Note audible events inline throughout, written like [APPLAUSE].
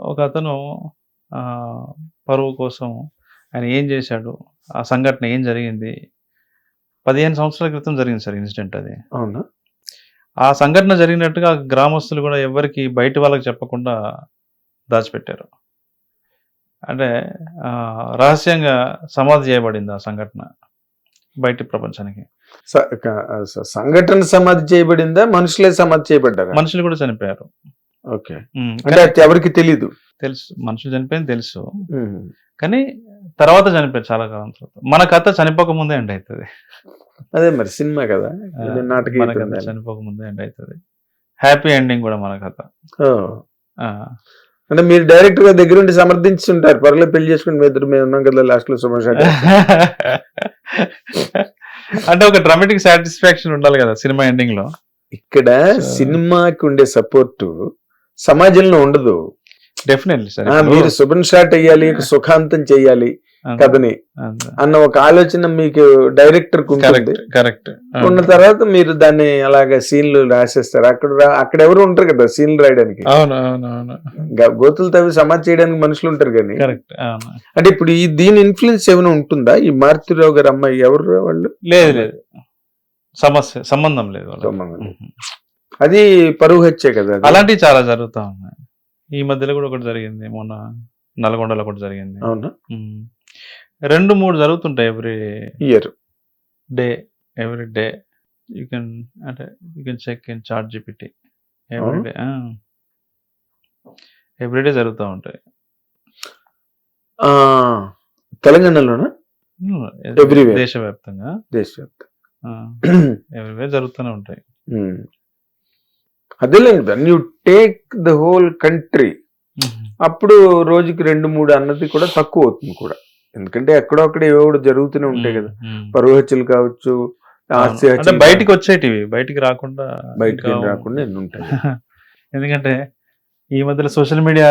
ఒక అతను పరువు కోసం ఆయన ఏం చేశాడు? ఆ సంఘటన ఏం జరిగింది? పదిహేను సంవత్సరాల క్రితం జరిగింది సార్ ఇన్సిడెంట్ అది. అవునా? ఆ సంఘటన జరిగినట్టుగా గ్రామస్తులు కూడా ఎవరికి బయట వాళ్ళకి చెప్పకుండా దాచిపెట్టారు. అంటే రహస్యంగా సమాధి చేయబడింది ఆ సంఘటన బయటి ప్రపంచానికి. సంఘటన సమాధి చేయబడిందా? మనుషులే సమాధి చేయబడ్డారా? మనుషులు కూడా చనిపోయారు. ఓకే. అంటే ఎవరికి తెలీదు. తెలుసు మనుషులు చనిపోయింది తెలుసు. కానీ తర్వాత చనిపోయారు చాలా కాలం తర్వాత. మన కథ చనిపోక ముందే ఎండ్ అవుతుంది అదే మరి సినిమా కదా? మన కథ. చనిపోక ముందే ఎండ్ అవుతుంది హ్యాపీ ఎండింగ్ కూడా మన కథ. అంటే మీరు డైరెక్టర్గా దగ్గరుండి సమర్థించుంటారు. పర్లేదు పెళ్ళి చేసుకుని మీ ఇద్దరు మేము ఉన్నాం కదా లాస్ట్లో సుమన్ అంటే ఒక డ్రామాటిక్ సాటిస్ఫాక్షన్ ఉండాలి కదా సినిమా ఎండింగ్లో. ఇక్కడ సినిమాకి ఉండే సపోర్ట్ సమాజంలో ఉండదు. డెఫినెట్లీ సార్ మీరు శుభన్ షాట్ అయ్యాలి సుఖాంతం చెయ్యాలి కథని అన్న ఒక ఆలోచన మీకు డైరెక్టర్ కరెక్ట్ ఉన్న తర్వాత మీరు దాన్ని అలాగ సీన్లు రాసేస్తారు. అక్కడ అక్కడ ఎవరు ఉంటారు కదా సీన్లు రాయడానికి? గోతులు తవ్వి సమాధి చేయడానికి మనుషులు ఉంటారు కానీ. అంటే ఇప్పుడు ఈ దీని ఇన్ఫ్లుయెన్స్ ఏమైనా ఉంటుందా? ఈ మారుతిరావు గారు అమ్మాయి ఎవరు వాళ్ళు? లేదు లేదు. సమస్య సంబంధం లేదు. సంబంధం. అది పరువు హత్యే కదా? అలాంటివి చాలా జరుగుతా ఉన్నాయి. ఈ మధ్యలో కూడా ఒకటి జరిగింది మొన్న నల్గొండలో ఒకటి జరిగింది. అవునా. రెండు మూడు జరుగుతుంటాయి every year. Day every day. You can అంటే you can check in ChatGPT. Every day every day జరుగుతూ ఉంటాయి. తెలంగాణలోనా. దేశవ్యాప్తంగా. దేశవ్యాప్త ఎవ్రీవే జరుగుతూనే ఉంటాయి. అదేలేదు when you take the whole country అప్పుడు రోజుకి రెండు మూడు అన్నది కూడా తక్కువ అవుతుంది కూడా. ఎందుకంటే ఎక్కడో అక్కడ ఏవో ఒకటి జరుగుతూనే ఉంటాయి కదా. మ్మ్. పరువు హత్యలు కావచ్చు బయటికి వచ్చేటివి. బయటికి రాకుండా బయటికి రాకుండా ఎన్ని ఉంటాయి. [LAUGHS] ఎందుకంటే ఈ మధ్యలో సోషల్ మీడియా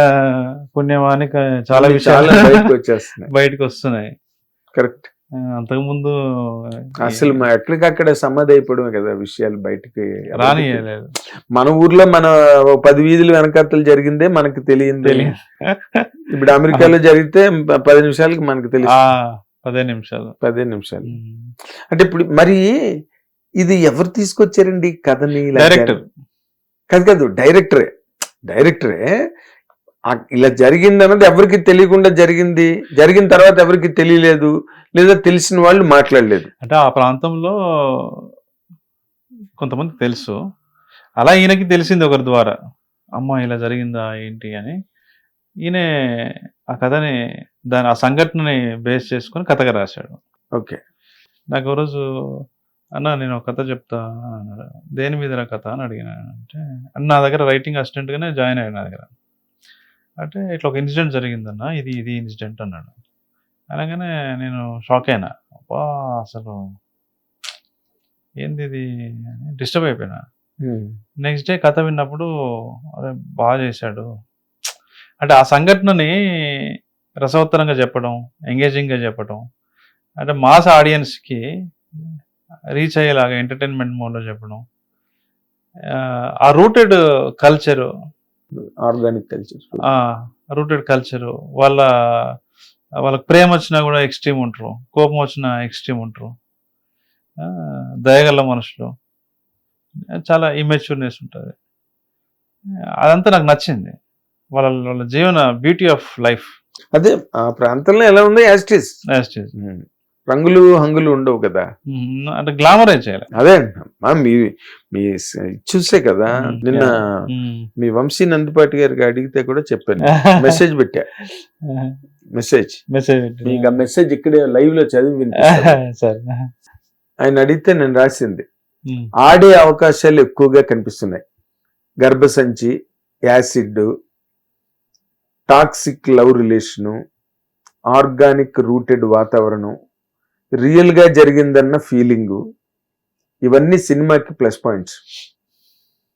పుణ్యమానికి చాలా విషయాలు బయటకు వచ్చేస్తున్నాయి. బయటకు వస్తున్నాయి. కరెక్ట్ అంతకుముందు అసలు మా ఎక్కడికక్కడ సమాధి అయిపోవడమే కదా విషయాలు బయటికి? రానియలేదు మన ఊర్లో మన పది వీధులు వెనకత్తలు జరిగిందే మనకు తెలియంది. ఇప్పుడు అమెరికాలో జరిగితే పది నిమిషాలకి మనకు తెలియదు పదే నిమిషాలు. పదిహేను నిమిషాలు. అంటే ఇప్పుడు మరి ఇది ఎవరు తీసుకొచ్చారండి కథని? డైరెక్టర్. కాదు కాదు డైరెక్టరే. డైరెక్టరే ఇలా జరిగింది అన్నది ఎవరికి తెలియకుండా జరిగింది. జరిగిన తర్వాత ఎవరికి తెలియలేదు. లేదా తెలిసిన వాళ్ళు మాట్లాడలేదు. అంటే ఆ ప్రాంతంలో కొంతమంది తెలుసు. అలా ఈయనకి తెలిసింది ఒకరి ద్వారా. అమ్మ ఇలా జరిగిందా? ఏంటి? అని ఈయన ఆ కథని దాని ఆ సంఘటనని బేస్ చేసుకొని కథగా రాశాడు. ఓకే. నాకు రోజు అన్న నేను ఒక కథ చెప్తా అన్నాడు. దేని మీద కథ? అని అడిగిన అంటే అన్న నా దగ్గర రైటింగ్ అసిస్టెంట్గానే జాయిన్ అయ్యాడు నా దగ్గర. అంటే ఇట్లా ఒక ఇన్సిడెంట్ జరిగిందన్న ఇది ఇది ఇన్సిడెంట్ అన్నాడు. అనగానే నేను షాక్ అయినా. అబ్బా అసలు ఏంది ఇది? డిస్టర్బ్ అయిపోయినా. నెక్స్ట్ డే కథ విన్నప్పుడు అరే బాగా చేశాడు. అంటే ఆ సంఘటనని రసవత్తరంగా చెప్పడం ఎంగేజింగ్గా చెప్పడం అంటే మాస్ ఆడియన్స్కి రీచ్ అయ్యేలాగా ఎంటర్టైన్మెంట్ మోడ్లో చెప్పడం ఆ rooted culture organic culture. Rooted culture. వాళ్ళ వాళ్ళకి ప్రేమ వచ్చినా కూడా ఎక్స్ట్రీమ్ ఉంటారు. కోపం వచ్చినా ఎక్స్ట్రీమ్ ఉంటారు. దయగల మనుషులు. చాలా ఇమెచ్యూర్నెస్ ఉంటుంది. అదంతా నాకు నచ్చింది. వాళ్ళ వాళ్ళ జీవన బ్యూటీ ఆఫ్ లైఫ్ అదే ఆ ప్రాంతంలో ఎలా ఉంది? యాస్టిస్ రంగులు హంగులు ఉండవు కదా. అంటే గ్లామరైజ్ చేయాలి. అదే. మీ మీ చూసే కదా. నిన్న. మీ వంశీ నందిపాటి గారికి అడిగితే కూడా చెప్పాను. [LAUGHS] మెసేజ్ పెట్టా. మెసేజ్. మెసేజ్ మీకు ఆ మెసేజ్ ఇక్కడే లైవ్లో చదివి [LAUGHS] ఆయన అడిగితే నేను రాసింది. ఆడే అవకాశాలు ఎక్కువగా కనిపిస్తున్నాయి. గర్భసంచి acid toxic love relation organic rooted వాతావరణం రియల్గా జరిగిందన్న ఫీలింగు ఇవన్నీ సినిమాకి ప్లస్ పాయింట్స్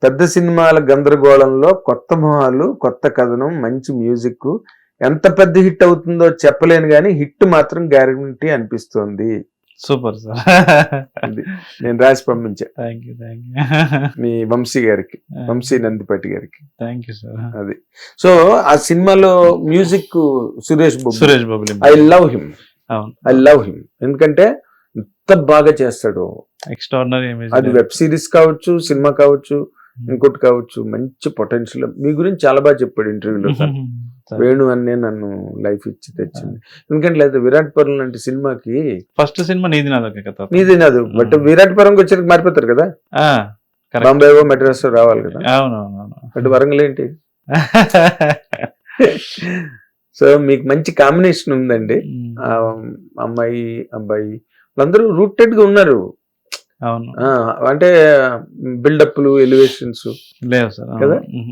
పెద్ద సినిమాల గందరగోళంలో కొత్త మొహాలు కొత్త కథనం మంచి మ్యూజిక్ ఎంత పెద్ద హిట్ అవుతుందో చెప్పలేను కానీ హిట్ మాత్రం గ్యారంటీ అనిపిస్తోంది. సూపర్ సార్ నేను రాసి పంపించా. థ్యాంక్ యూ థ్యాంక్ యూ మీ వంశీ గారికి వంశీ నందిపట్టి గారికి. థ్యాంక్ యూ సార్ అది. సో ఆ సినిమాలో music Suresh Babu Suresh Babu I love him I love him ఎందుకంటే ఎంత బాగా చేస్తాడు. ఎక్స్ట్రాడినరీ అది వెబ్ సిరీస్ కావచ్చు సినిమా కావచ్చు ఇంకోటి కావచ్చు మంచి పొటెన్షియల్ మీ గురించి చాలా బాగా చెప్పాడు ఇంటర్వ్యూలో [LAUGHS] వేణు అన్నే నన్ను లైఫ్ ఇచ్చి తెచ్చింది. ఎందుకంటే లేదా విరాట్ పరులు లాంటి సినిమాకి ఫస్ట్ సినిమా నీది కథ. నీది నాదు. But Mm. విరాట్ పరంకి వచ్చేసరికి మారిపోతారు కదా. బాంబే మెడ్రాస్ రావాలి కదా? బట్ వరంగల్ ఏంటి? [LAUGHS] సో మీకు మంచి కాంబినేషన్ ఉందండి. ఆ అమ్మాయి అబ్బాయి. వాళ్ళందరూ రూటెడ్గా ఉన్నారు. అవును. అంటే బిల్డప్లు ఎలివేషన్స్. లేవు సార్ కదా?